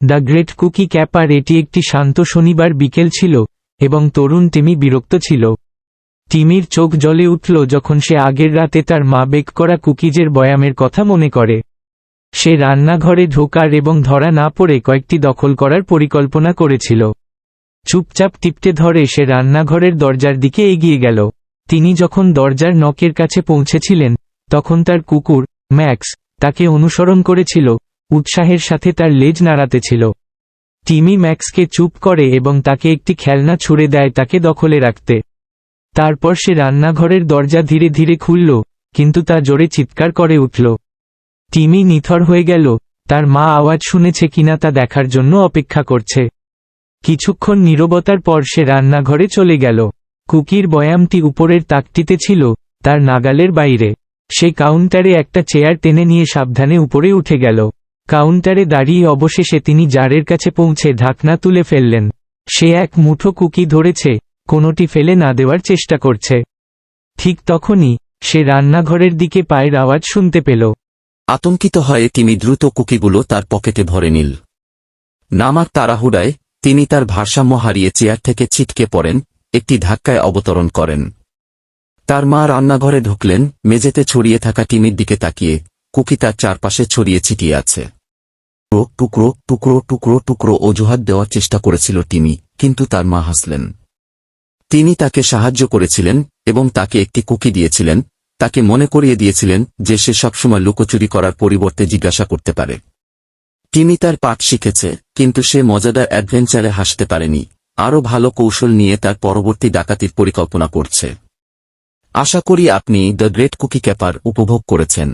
The great cookie caper এটি একটি শান্ত শনিবার বিকেল ছিল, এবং তরুণ টিমি বিরক্ত ছিল। টিমির চোখ জ্বলে উঠল যখন সে আগের রাতে তার মা বেক করা কুকিজের বয়ামের কথা মনে করে। সে রান্নাঘরে ঢোকার এবং ধরা না পড়ে কয়েকটি দখল করার পরিকল্পনা করেছিল। চুপচাপ টিপটে ধরে সে রান্নাঘরের দরজার দিকে এগিয়ে গেল। তিনি যখন দরজার নকের কাছে পৌঁছেছিলেন, তখন তার কুকুর, ম্যাক্স, তাকে অনুসরণ করেছিল উৎসাহের সাথে তার লেজ নাড়াতেছিল টিমি ম্যাক্সকে চুপ করে এবং তাকে একটি খেলনা ছুড়ে দেয় তাকে দখলে রাখতে। তারপর সে রান্নাঘরের দরজা ধীরে ধীরে খুলল, কিন্তু তা জোরে চিৎকার করে উঠল। টিমি নিথর হয়ে গেল, তার মা আওয়াজ শুনেছে কিনা তা দেখার জন্য অপেক্ষা করছে। কিছুক্ষণ নীরবতার পর সে রান্নাঘরে চলে গেল। কুকির বয়ামটি উপরের তাকটিতে ছিল, তার নাগালের বাইরে। সে কাউন্টারে একটা চেয়ার টেনে নিয়ে সাবধানে উপরে উঠে গেল। কাউন্টারে দাঁড়িয়ে অবশেষে তিনি জারের কাছে পৌঁছে ঢাকনা তুলে ফেললেন। সে এক মুঠো কুকি ধরেছে, কোনোটি ফেলে না দেওয়ার চেষ্টা করছে। ঠিক তখনই, সে রান্নাঘরের দিকে পায়ের আওয়াজ শুনতে পেল। আতঙ্কিত হয়ে তিনি দ্রুত কুকিগুলো তার পকেটে ভরে নিল। নামার তাড়াহুড়ায়, তিনি তার ভারসাম্য হারিয়ে চেয়ার থেকে ছিটকে পড়েন, একটি ধাক্কায় অবতরণ করেন। তার মা রান্নাঘরে ঢুকলেন, মেঝেতে ছড়িয়ে থাকা টিমির দিকে তাকিয়ে, কুকি তার চারপাশে ছড়িয়ে ছিটিয়ে আছে। টুকরো টুকরো টুকরো টুকরো টুকরো অজুহাত দেওয়ার চেষ্টা করেছিল টিমি কিন্তু তার মা হাসলেন। তিনি তাকে সাহায্য করেছিলেন এবং তাকে একটি কুকি দিয়েছিলেন, তাকে মনে করিয়ে দিয়েছিলেন যে সে সবসময় লুকোচুরি করার পরিবর্তে জিজ্ঞাসা করতে পারে। টিমি তার পাঠ শিখেছে, কিন্তু সে মজাদার অ্যাডভেঞ্চারে হাসতে পারেনি, আরও ভালো কৌশল নিয়ে তার পরবর্তী ডাকাতির পরিকল্পনা করছে। আশা করি আপনি দ্য গ্রেট কুকি ক্যাপার উপভোগ করেছেন।